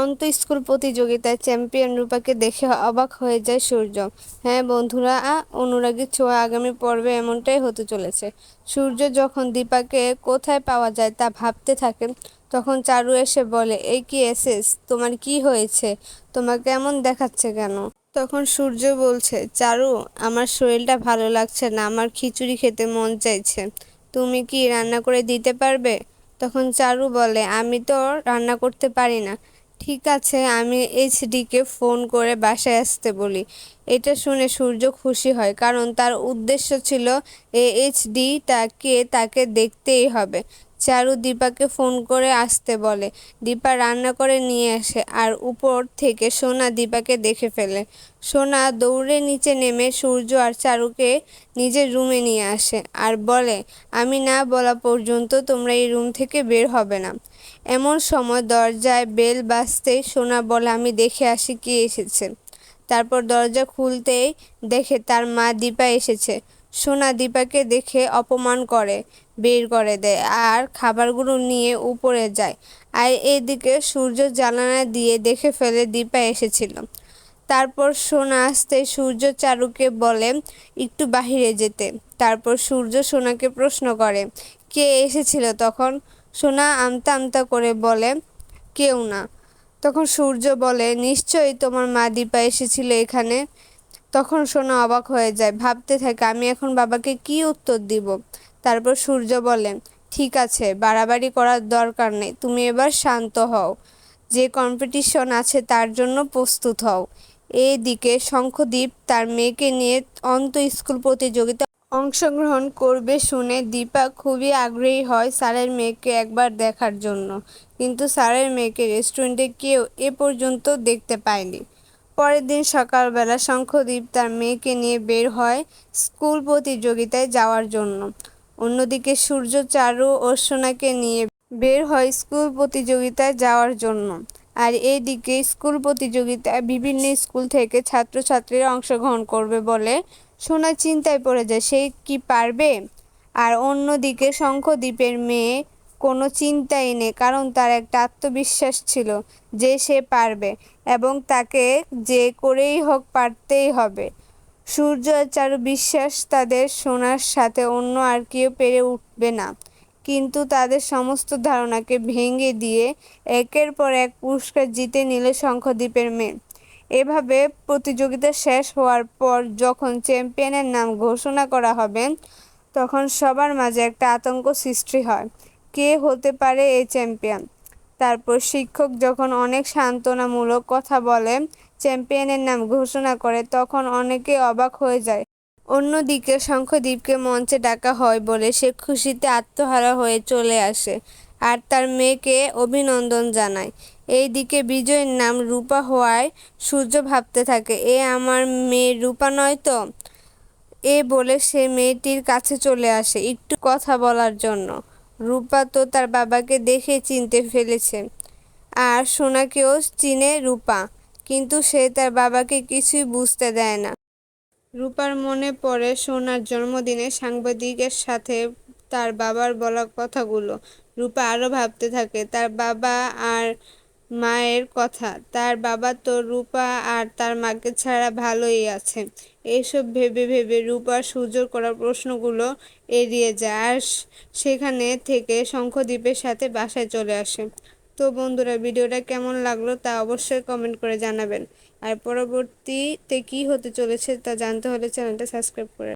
অন্ত স্কুল প্রতিযোগিতায় চ্যাম্পিয়ন রূপাকে দেখে অবাক হয়ে যায় সূর্য। হ্যাঁ বন্ধুরা অনুরাগীর ছোঁয়া আগামী পর্বে এমনটাই হতে চলেছে। সূর্য যখন দীপাকে কোথায় পাওয়া যায় তা ভাবতে থাকে তখন চারু এসে বলে, এই কি এসেস তোমার কি হয়েছে? তোমাকে এমন দেখাচ্ছে কেন? তখন সূর্য বলছে, চারু, আমার শরীরটা ভালো লাগছে না, আমার খিচুড়ি খেতে মন চাইছে। তুমি কি রান্না করে দিতে পারবে? তখন চারু বলে, আমি তো রান্না করতে পারি না। ঠিক আছে, আমি এইচডিকে ফোন করে বাসায় আসতে বলি। এটা শুনে সূর্য খুশি হয়, কারণ তার উদ্দেশ্য ছিল এ এইচডি তাকে তাকে দেখতেই হবে। চারু দীপাকে ফোন করে আসতে বলে। দীপা রান্না করে নিয়ে আসে আর উপর থেকে সোনা দীপাকে দেখে ফেলে। সোনা দৌড়ে নিচে নেমে সূর্য আর চারুকে নিজের রুমে নিয়ে আসে আর বলে, আমি না বলা পর্যন্ত তোমরা এই রুম থেকে বের হবে না। এমন সময় দরজায় বেল বাজতেই সোনা বলে, আমি দেখে আসি কে এসেছে। তারপর দরজা খুলতেই দেখে তার মা দীপা এসেছে। সোনা দীপাকে দেখে অপমান করে, বের করে দেয় আর খাবারগুলো নিয়ে উপরে যায়। আর এদিকে সূর্য জানালা দিয়ে দেখে ফেলে দীপা এসেছিল। তারপর সোনা আসতে সূর্য চারুকে বলে, একটু বাহিরে যেতে। তারপর সূর্য সোনাকে প্রশ্ন করে, কে এসেছিল তখন? সোনা আমতা আমতা করে বলে, কেউ না। তখন সূর্য বলে, নিশ্চয়ই তোমার মা দীপা এসেছিল এখানে? তখন সোনা অবাক হয়ে যায়, ভাবতে থাকে, আমি এখন বাবাকে কি উত্তর দিব? তারপর সূর্য বলে, ঠিক আছে, বাড়াবাড়ি করার দরকার নেই, তুমি এবার শান্ত হও। যে কম্পিটিশন আছে তার জন্য প্রস্তুত হও। এদিকে শঙ্খদ্বীপ তার মেয়েকে নিয়ে অন্ত স্কুল প্রতিযোগিতা অংশগ্রহণ করবে শুনে দীপা খুবই আগ্রহী হয় স্যারের মেয়েকে একবার দেখার জন্য। কিন্তু স্যারের মেয়েকে রেস্টুরেন্টে কেউ এ পর্যন্ত দেখতে পায়নি। পরের দিন সকালবেলা শঙ্খদ্বীপ তার মেয়েকে নিয়ে বের হয় স্কুল প্রতিযোগিতায় যাওয়ার জন্য। অন্যদিকে সূর্য, চারু ও সোনাকে নিয়ে বের হয় স্কুল প্রতিযোগিতায় যাওয়ার জন্য। আর এইদিকে স্কুল প্রতিযোগিতায় বিভিন্ন স্কুল থেকে ছাত্রছাত্রীরা অংশগ্রহণ করবে বলে সোনা চিন্তায় পড়ে যায়, সে কি পারবে? আর অন্যদিকে শঙ্খদ্বীপের মেয়ে কোনো চিন্তাই নেই, কারণ তার একটা আত্মবিশ্বাস ছিল যে সে পারবে এবং তাকে যে করেই হোক পারতেই হবে। সূর্য আর চারু বিশ্বাস তাদের সোনার সাথে অন্য আর কেউ পেরে উঠবে না। কিন্তু তাদের সমস্ত ধারণাকে ভেঙে দিয়ে একের পর এক পুরস্কার জিতে নিল শঙ্খদ্বীপের মেয়ে। এভাবে প্রতিযোগিতা শেষ হওয়ার পর যখন চ্যাম্পিয়নের নাম ঘোষণা করা হবে, তখন সবার মাঝে একটা আতঙ্ক সৃষ্টি হয়। কে হতে পারে এই চ্যাম্পিয়ন? তারপর শিক্ষক যখন অনেক সান্ত্বনামূলক কথা বলে, চ্যাম্পিয়নের নাম ঘোষণা করে, তখন অনেকে অবাক হয়ে যায়। অন্যদিকে শঙ্খদ্বীপকে মঞ্চে ডাকা হয় বলে সে খুশিতে আত্মহারা হয়ে চলে আসে আর তার মেয়েকে অভিনন্দন জানায়। এই দিকে বিজয়ের নাম রূপা হওয়ায় সূর্য ভাবতে থাকে, এ আমার মেয়ে রূপা নয় তো? এ বলে সে মেয়েটির কাছে চলে আসে একটু কথা বলার জন্য। রূপা তো তার বাবাকে দেখে চিনতে ফেলেছে। আর সোনাকেও চিনে রূপা, কিন্তু সে তার বাবাকে কিছুই বুঝতে দেয় না। রূপার মনে পড়ে সোনার জন্মদিনে সাংবাদিকের সাথে তার বাবার বলা কথাগুলো। রূপা আরও ভাবতে থাকে, তার বাবা আর মায়ের কথা। তার বাবা তো রূপা আর তার মাকে ছাড়া ভালোই আছে। এইসব ভেবে ভেবে রূপার সুযোগ করা প্রশ্নগুলো এড়িয়ে যায় আর সেখানে থেকে শঙ্খদ্বীপের সাথে বাসায় চলে আসে। তো বন্ধুরা, ভিডিওটা কেমন লাগল তা অবশ্যই কমেন্ট করে জানাবেন। আর পরবর্তীতে কী হতে চলেছে তা জানতে হলে চ্যানেলটা সাবস্ক্রাইব করে